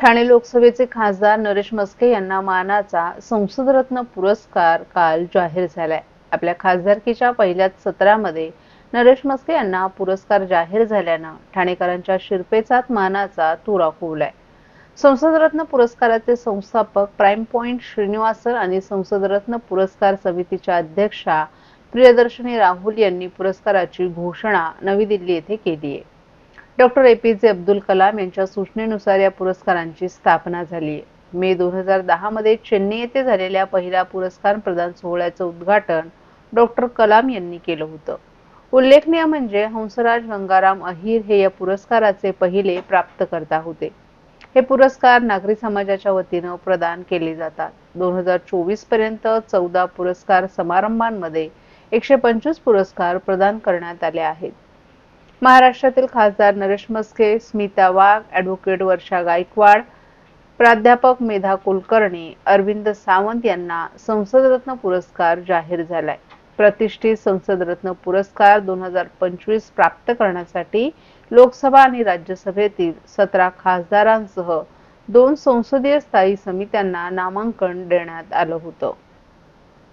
ठाणे लोकसभेचे खासदार नरेश मस्के यांना मानाचा संसदरत्न पुरस्कार काल जाहीर झालाय. आपल्या खासदारकीच्या पहिल्याच सत्रामध्ये नरेश मस्के यांना पुरस्कार जाहीर झाल्यानं ठाणेकरांच्या शिरपेचात मानाचा तुरा खुवलाय संसदरत्न पुरस्काराचे संस्थापक प्राईम पॉइंट श्रीनिवासन आणि संसदरत्न पुरस्कार समितीच्या अध्यक्षा प्रियदर्शनी राहुल यांनी पुरस्काराची घोषणा नवी दिल्ली येथे केली आहे. डॉक्टर ए पी जे अब्दुल कलाम यांच्या सूचनेनुसार या पुरस्कारांची स्थापना झाली आहे. मे दोन हजार दहामध्ये चेन्नई येथे झालेल्या पहिल्या पुरस्कार प्रदान सोहळ्याचं उद्घाटन डॉक्टर कलाम यांनी केलं होतं. उल्लेखनीय म्हणजे हंसराज गंगाराम अहिर हे या पुरस्काराचे पहिले प्राप्तकर्ता होते. हे पुरस्कार नागरी समाजाच्या वतीनं प्रदान केले जातात. दोन हजार चोवीसपर्यंत चौदा पुरस्कार समारंभांमध्ये एकशे पंचवीस पुरस्कार प्रदान करण्यात आले आहेत. महाराष्ट्रातील खासदार नरेश मस्के स्मिता वाघ ॲडव्होकेट वर्षा गायकवाड प्राध्यापक मेधा कुलकर्णी अरविंद सावंत यांना संसदरत्न पुरस्कार जाहीर झालाय. प्रतिष्ठित संसदरत्न पुरस्कार दोन हजार पंचवीस प्राप्त करण्यासाठी लोकसभा आणि राज्यसभेतील सतरा खासदारांसह दोन संसदीय स्थायी समित्यांना नामांकन देण्यात आलं होतं.